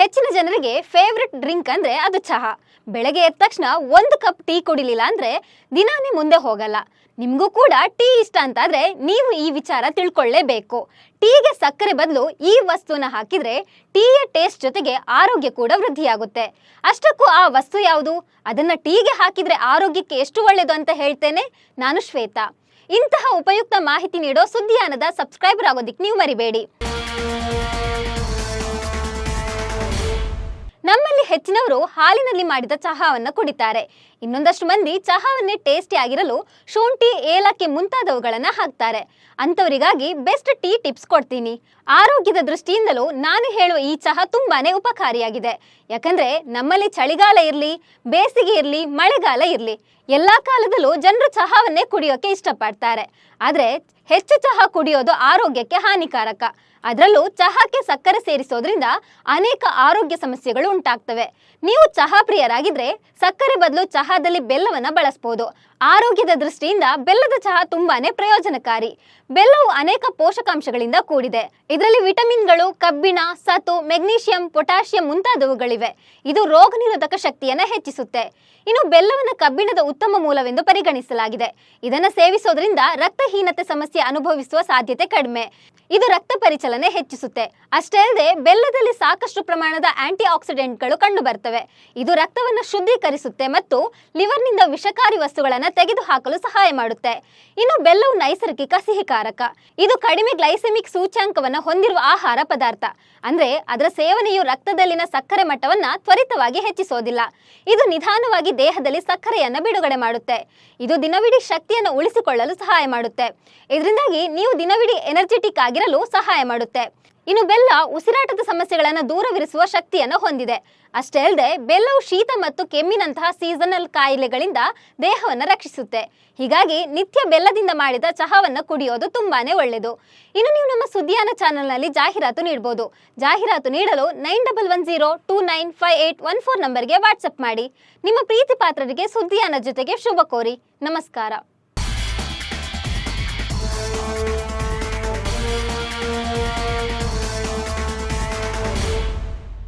ಹೆಚ್ಚಿನ ಜನರಿಗೆ favourite drink ಅಂದ್ರೆ ಅದು ಚಹಾ. ಬೆಳಗ್ಗೆ ಎದ್ದ ತಕ್ಷಣ ಒಂದು ಕಪ್ ಟೀ ಕುಡಿಲಿಲ್ಲ ಅಂದ್ರೆ ದಿನಾನೇ ಮುಂದೆ ಹೋಗಲ್ಲ. ನಿಮಗೂ ಕೂಡ ಟೀ ಇಷ್ಟ ಅಂತಾದರೆ ನೀವು ಈ ವಿಚಾರ ತಿಳ್ಕೊಳ್ಳೇಬೇಕು. ಟೀಗೆ ಸಕ್ಕರೆ ಬದಲು ಈ ವಸ್ತುನ ಹಾಕಿದ್ರೆ ಟೀಯ ಟೇಸ್ಟ್ ಜೊತೆಗೆ ಆರೋಗ್ಯ ಕೂಡ ವೃದ್ಧಿಯಾಗುತ್ತೆ. ಅಷ್ಟಕ್ಕೂ ಆ ವಸ್ತು ಯಾವುದು? ಅದನ್ನ ಟೀಗೆ ಹಾಕಿದ್ರೆ ಆರೋಗ್ಯಕ್ಕೆ ಎಷ್ಟು ಒಳ್ಳೆಯದು ಅಂತ ಹೇಳ್ತೇನೆ ನಾನು ಶ್ವೇತಾ. ಇಂತಹ ಉಪಯುಕ್ತ ಮಾಹಿತಿ ನೀಡೋ ಸುದ್ದಿಯಾನದ ಸಬ್ಸ್ಕ್ರೈಬರ್ ಆಗೋದಿಕ್ಕೆ ನೀವು ಮರಿಬೇಡಿ. ಹೆಚ್ಚಿನವರು ಹಾಲಿನಲ್ಲಿ ಮಾಡಿದ ಚಹಾವನ್ನ ಕುಡಿತಾರೆ. ಇನ್ನೊಂದಷ್ಟು ಮಂದಿ ಚಹಾವನ್ನೇ ಟೇಸ್ಟಿ ಆಗಿರಲು ಶುಂಠಿ, ಏಲಕ್ಕಿ ಮುಂತಾದವುಗಳನ್ನು ಹಾಕ್ತಾರೆ. ಅಂಥವರಿಗಾಗಿ ಬೆಸ್ಟ್ ಟೀ ಟಿಪ್ಸ್ ಕೊಡ್ತೀನಿ. ಆರೋಗ್ಯದ ದೃಷ್ಟಿಯಿಂದಲೂ ನಾನು ಹೇಳುವ ಈ ಚಹಾ ತುಂಬಾನೇ ಉಪಕಾರಿಯಾಗಿದೆ. ಯಾಕಂದ್ರೆ ನಮ್ಮಲ್ಲಿ ಚಳಿಗಾಲ ಇರಲಿ, ಬೇಸಿಗೆ ಇರಲಿ, ಮಳೆಗಾಲ ಇರಲಿ ಎಲ್ಲಾ ಕಾಲದಲ್ಲೂ ಜನರು ಚಹಾವನ್ನೇ ಕುಡಿಯೋಕೆ ಇಷ್ಟಪಡ್ತಾರೆ. ಆದ್ರೆ ಹೆಚ್ಚು ಚಹಾ ಕುಡಿಯೋದು ಆರೋಗ್ಯಕ್ಕೆ ಹಾನಿಕಾರಕ. ಅದರಲ್ಲೂ ಚಹಾಕ್ಕೆ ಸಕ್ಕರೆ ಸೇರಿಸೋದ್ರಿಂದ ಅನೇಕ ಆರೋಗ್ಯ ಸಮಸ್ಯೆಗಳು ಉಂಟಾಗ್ತವೆ. ನೀವು ಚಹಾ ಪ್ರಿಯರಾಗಿದ್ರೆ ಸಕ್ಕರೆ ಬದಲು ಚಹಾದಲ್ಲಿ ಬೆಲ್ಲವನ್ನ ಬಳಸಬಹುದು ಆರೋಗ್ಯದ ದೃಷ್ಟಿಯಿಂದ ಬೆಲ್ಲದ ಚಹಾ ತುಂಬಾನೇ ಪ್ರಯೋಜನಕಾರಿ. ಬೆಲ್ಲವು ಅನೇಕ ಪೋಷಕಾಂಶಗಳಿಂದ ಕೂಡಿದೆ. ಇದರಲ್ಲಿ ವಿಟಮಿನ್ಗಳು, ಕಬ್ಬಿಣ ಸತು ಮೆಗ್ನೀಷಿಯಂ, ಪೊಟ್ಯಾಷಿಯಂ ಮುಂತಾದವುಗಳಿವೆ. ಇದು ರೋಗ ಶಕ್ತಿಯನ್ನ ಹೆಚ್ಚಿಸುತ್ತೆ. ಇನ್ನು ಬೆಲ್ಲವನ್ನು ಕಬ್ಬಿಣದ ಉತ್ತಮ ಮೂಲವೆಂದು ಪರಿಗಣಿಸಲಾಗಿದೆ. ಇದನ್ನು ಸೇವಿಸೋದ್ರಿಂದ ರಕ್ತಹೀನತೆ ಸಮಸ್ಯೆ ಅನುಭವಿಸುವ ಸಾಧ್ಯತೆ ಕಡಿಮೆ. ಇದು ರಕ್ತ ಪರಿಚಲನೆ ಹೆಚ್ಚಿಸುತ್ತೆ. ಅಷ್ಟೇ ಅಲ್ಲದೆ ಬೆಲ್ಲದಲ್ಲಿ ಸಾಕಷ್ಟು ಪ್ರಮಾಣದ ಆಂಟಿ ಆಕ್ಸಿಡೆಂಟ್ಗಳು ಕಂಡು ಬರ್ತವೆ ಇದು ರಕ್ತವನ್ನು ಶುದ್ಧೀಕರಿಸುತ್ತೆ ಮತ್ತು ಲಿವರ್ನಿಂದ ವಿಷಕಾರಿ ವಸ್ತುಗಳನ್ನು ತೆಗೆದುಹಾಕಲು ಸಹಾಯ ಮಾಡುತ್ತೆ. ಇನ್ನು ಬೆಲ್ಲವು ನೈಸರ್ಗಿಕ ಸಿಹಿಕಾರಕ. ಇದು ಕಡಿಮೆ ಗ್ಲೈಸೆಮಿಕ್ ಸೂಚ್ಯಾಂಕವನ್ನು ಹೊಂದಿರುವ ಆಹಾರ ಪದಾರ್ಥ. ಅಂದ್ರೆ ಅದರ ಸೇವನೆಯು ರಕ್ತದಲ್ಲಿನ ಸಕ್ಕರೆ ಮಟ್ಟವನ್ನ ತ್ವರಿತವಾಗಿ ಹೆಚ್ಚಿಸೋದಿಲ್ಲ. ಇದು ನಿಧಾನವಾಗಿ ದೇಹದಲ್ಲಿ ಸಕ್ಕರೆಯನ್ನ ಬಿಡುಗಡೆ ಮಾಡುತ್ತೆ. ಇದು ದಿನವಿಡೀ ಶಕ್ತಿಯನ್ನು ಉಳಿಸಿಕೊಳ್ಳಲು ಸಹಾಯ ಮಾಡುತ್ತೆ. ಇದರಿಂದಾಗಿ ನೀವು ದಿನವಿಡೀ ಎನರ್ಜೆಟಿಕ್ ಆಗಿರಲು ಸಹಾಯ ಮಾಡುತ್ತೆ. ಇನ್ನು ಬೆಲ್ಲ ಉಸಿರಾಟದ ಸಮಸ್ಯೆಗಳನ್ನು ದೂರವಿರಿಸುವ ಶಕ್ತಿಯನ್ನು ಹೊಂದಿದೆ. ಅಷ್ಟೇ ಅಲ್ಲದೆ ಬೆಲ್ಲವು ಶೀತ ಮತ್ತು ಕೆಮ್ಮಿನಂತಹ ಸೀಸನಲ್ ಕಾಯಿಲೆಗಳಿಂದ ದೇಹವನ್ನು ರಕ್ಷಿಸುತ್ತೆ. ಹೀಗಾಗಿ ನಿತ್ಯ ಬೆಲ್ಲದಿಂದ ಮಾಡಿದ ಚಹಾವನ್ನು ಕುಡಿಯೋದು ತುಂಬಾನೇ ಒಳ್ಳೆಯದು. ಇನ್ನು ನೀವು ನಮ್ಮ ಸುದ್ದಿಯಾನ ಚಾನೆಲ್ನಲ್ಲಿ ಜಾಹೀರಾತು ನೀಡಬಹುದು ಜಾಹೀರಾತು ನೀಡಲು nine double one zero two nine five eight one four ನಂಬರ್ಗೆ ವಾಟ್ಸಪ್ ಮಾಡಿ. ನಿಮ್ಮ ಪ್ರೀತಿ ಪಾತ್ರರಿಗೆ ಸುದ್ದಿಯಾನ ಜೊತೆಗೆ ಶುಭ ಕೋರಿ. ನಮಸ್ಕಾರ.